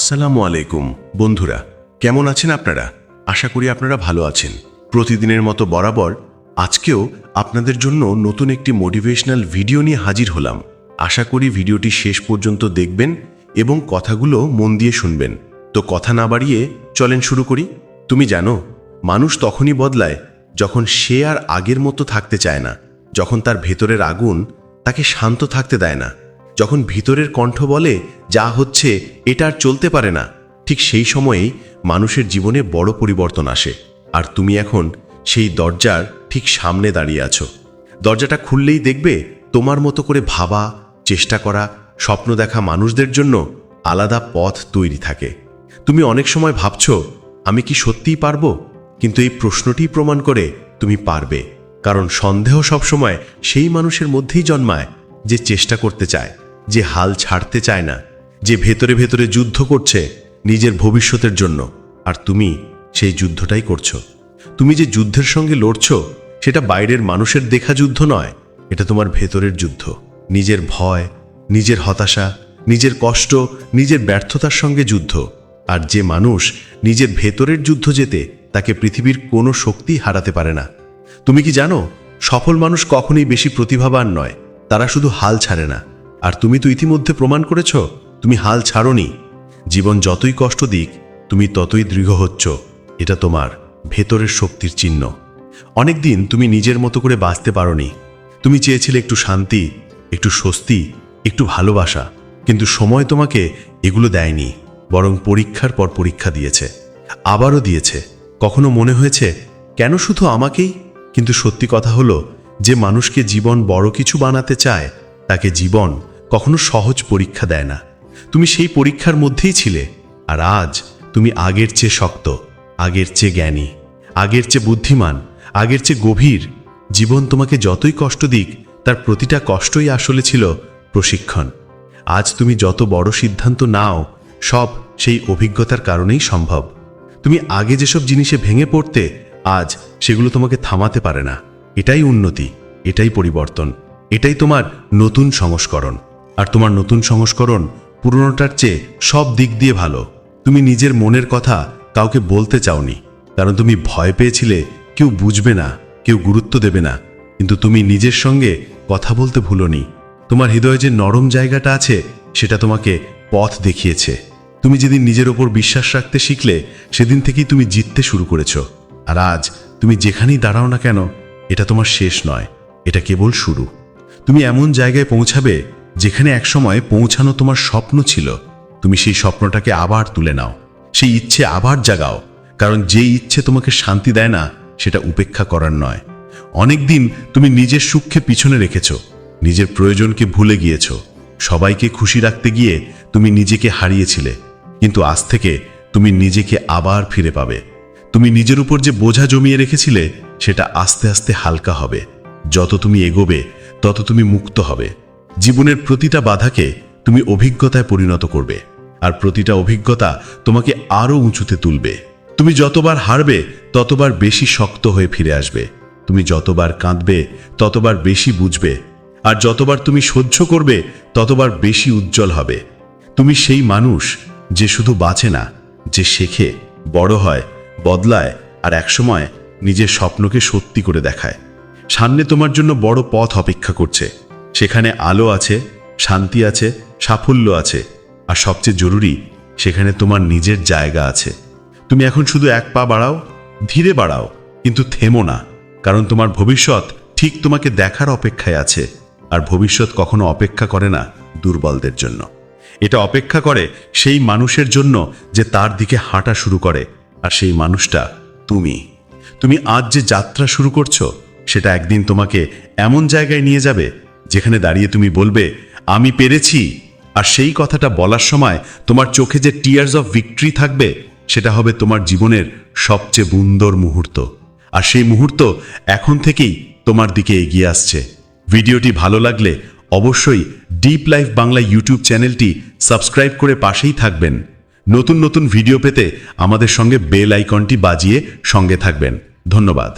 আসসালামু আলাইকুম। বন্ধুরা, কেমন আছেন আপনারা? আশা করি আপনারা ভালো আছেন। প্রতিদিনের মতো বরাবর আজকেও আপনাদের জন্য নতুন একটি মোটিভেশনাল ভিডিও নিয়ে হাজির হলাম। আশা করি ভিডিওটি শেষ পর্যন্ত দেখবেন এবং কথাগুলো মন দিয়ে শুনবেন। তো কথা না বাড়িয়ে চলেন শুরু করি। তুমি জানো, মানুষ তখনই বদলায় যখন সে আর আগের মতো থাকতে চায় না, যখন তার ভেতরের আগুন তাকে শান্ত থাকতে দেয় না। যখন ভিতরের কণ্ঠ বলে, যা হচ্ছে, এটা আর চলতে পারে না, ঠিক সেই সময়েই মানুষের জীবনে বড় পরিবর্তন আসে। আর তুমি এখন সেই দরজার ঠিক সামনে দাঁড়িয়ে আছো। দরজাটা খুললেই দেখবে তোমার মতো করে ভাবা, চেষ্টা করা, স্বপ্ন দেখা মানুষদের জন্য আলাদা পথ তৈরি থাকে। তুমি অনেক সময় ভাবছ, আমি কি সত্যিই পারব? কিন্তু এই প্রশ্নটি প্রমাণ করে তুমি পারবে। কারণ সন্দেহ সবসময় সেই মানুষের মধ্যেই জন্মায় যে চেষ্টা করতে চায়। যে হাল ছাড়তে চায় না, যে ভেতরে ভেতরে যুদ্ধ করছে নিজের ভবিষ্যতের জন্য। আর তুমি সেই যুদ্ধটাই করছ। তুমি যে যুদ্ধের সঙ্গে লড়ছ, সেটা বাইরের মানুষের দেখা যুদ্ধ নয়। এটা তোমার ভেতরের যুদ্ধ। নিজের ভয়, নিজের হতাশা, নিজের কষ্ট, নিজের ব্যর্থতার সঙ্গে যুদ্ধ। আর যে মানুষ নিজের ভেতরের যুদ্ধ যেতে তাকে পৃথিবীর কোনো শক্তি হারাতে পারে না। তুমি কি জানো, সফল মানুষ কখনোই বেশি প্রতিভাবান নয়। তারা শুধু হাল ছাড়ে না। আর তুমি তো ইতিমধ্যে প্রমাণ করেছ, তুমি হাল ছাড়নি। জীবন যতই কষ্ট দিক, তুমি ততই দৃঢ় হচ্ছ। এটা তোমার ভেতরের শক্তির চিহ্ন। অনেকদিন তুমি নিজের মতো করে বাঁচতে পারোনি। তুমি চেয়েছিলে একটু শান্তি, একটু স্বস্তি, একটু ভালোবাসা। কিন্তু সময় তোমাকে এগুলো দেয়নি, বরং পরীক্ষার পর পরীক্ষা দিয়েছে। আবারও দিয়েছে। কখনো মনে হয়েছে, কেন শুধু আমাকেই? কিন্তু সত্যি কথা হলো, যে মানুষকে জীবন বড় কিছু বানাতে চায়, তাকে জীবন কখনো সহজ পরীক্ষা দেয় না। তুমি সেই পরীক্ষার মধ্যেই ছিলে, আর আজ তুমি আগের চেয়ে শক্ত, আগের চেয়ে জ্ঞানী, আগের চেয়ে বুদ্ধিমান, আগের চেয়ে গভীর। জীবন তোমাকে যতই কষ্ট দিক, তার প্রতিটা কষ্টই আসলে ছিল প্রশিক্ষণ। আজ তুমি যত বড় সিদ্ধান্ত নাও, সব সেই অভিজ্ঞতার কারণেই সম্ভব। তুমি আগে যেসব জিনিসে ভেঙে পড়তে, আজ সেগুলো তোমাকে থামাতে পারে না। এটাই উন্নতি, এটাই পরিবর্তন, এটাই তোমার নতুন সংস্করণ। আর তোমার নতুন সংস্করণ পুরনোটার চেয়ে সব দিক দিয়ে ভালো। তুমি নিজের মনের কথা কাউকে বলতে চাওনি, কারণ তুমি ভয় পেয়েছিলে কেউ বুঝবে না, কেউ গুরুত্ব দেবে না। কিন্তু তুমি নিজের সঙ্গে কথা বলতে ভুলোনি। তোমার হৃদয়ে যে নরম জায়গাটা আছে, সেটা তোমাকে পথ দেখিয়েছে। তুমি যেদিন নিজের ওপর বিশ্বাস রাখতে শিখলে, সেদিন থেকেই তুমি জিততে শুরু করেছ। আর আজ তুমি যেখানেই দাঁড়াও না কেন, এটা তোমার শেষ নয়, এটা কেবল শুরু। তুমি এমন জায়গায় পৌঁছাবে যেখানে একসময় পৌঁছানো তোমার স্বপ্ন ছিল, তুমি সেই স্বপ্নটাকে আবার তুলে নাও। সেই ইচ্ছে আবার জাগাও, কারণ যে ইচ্ছে তোমাকে শান্তি দেয় না, সেটা উপেক্ষা করার নয়। অনেকদিন তুমি নিজের সুখকে পিছনে রেখেছ, নিজের প্রয়োজনকে ভুলে গিয়েছ। সবাইকে খুশি রাখতে গিয়ে তুমি নিজেকে হারিয়েছিলে, কিন্তু আজ থেকে তুমি নিজেকে আবার ফিরে পাবে। তুমি নিজের উপর যে বোঝা জমিয়ে রেখেছিলে, সেটা আস্তে আস্তে হালকা হবে। যত তুমি এগোবে, তত তুমি মুক্ত হবে। জীবনের প্রতিটা বাধাকে তুমি অভিজ্ঞতায় পরিণত করবে, আর প্রতিটা অভিজ্ঞতা তোমাকে আরও উঁচুতে তুলবে। তুমি যতবার হারবে, ততবার বেশি শক্ত হয়ে ফিরে আসবে। তুমি যতবার কাঁদবে, ততবার বেশি বুঝবে, আর যতবার তুমি সহ্য করবে, ততবার বেশি উজ্জ্বল হবে। তুমি সেই মানুষ যে শুধু বাঁচে না, যে শেখে, বড় হয়, বদলায়, আর একসময় নিজের স্বপ্নকে সত্যি করে দেখায়। সামনে তোমার জন্য বড় পথ অপেক্ষা করছে। সেখানে আলো আছে, শান্তি আছে, সাফল্য আছে, আর সবচেয়ে জরুরি, সেখানে তোমার নিজের জায়গা আছে। তুমি এখন শুধু এক পা বাড়াও, ধীরে বাড়াও, কিন্তু থেমো না, কারণ তোমার ভবিষ্যৎ ঠিক তোমাকে দেখার অপেক্ষায় আছে, আর ভবিষ্যৎ কখনো অপেক্ষা করে না দুর্বলদের জন্য। এটা অপেক্ষা করে সেই মানুষের জন্য যে তার দিকে হাঁটা শুরু করে, আর সেই মানুষটা তুমি। তুমি আজ যে যাত্রা শুরু করছ, সেটা একদিন তোমাকে এমন জায়গায় নিয়ে যাবে যেখানে দাঁড়িয়ে তুমি বলবে, আমি পেরেছি। আর সেই কথাটা বলার সময় তোমার চোখে যে টিয়ার্স অফ ভিক্টরি থাকবে, সেটা হবে তোমার জীবনের সবচেয়ে সুন্দর মুহূর্ত। আর সেই মুহূর্ত এখন থেকেই তোমার দিকে এগিয়ে আসছে। ভিডিওটি ভালো লাগলে অবশ্যই ডিপ লাইফ বাংলা ইউটিউব চ্যানেলটি সাবস্ক্রাইব করে পাশেই থাকবেন। নতুন নতুন ভিডিও পেতে আমাদের সঙ্গে বেল আইকনটি বাজিয়ে সঙ্গে থাকবেন। ধন্যবাদ।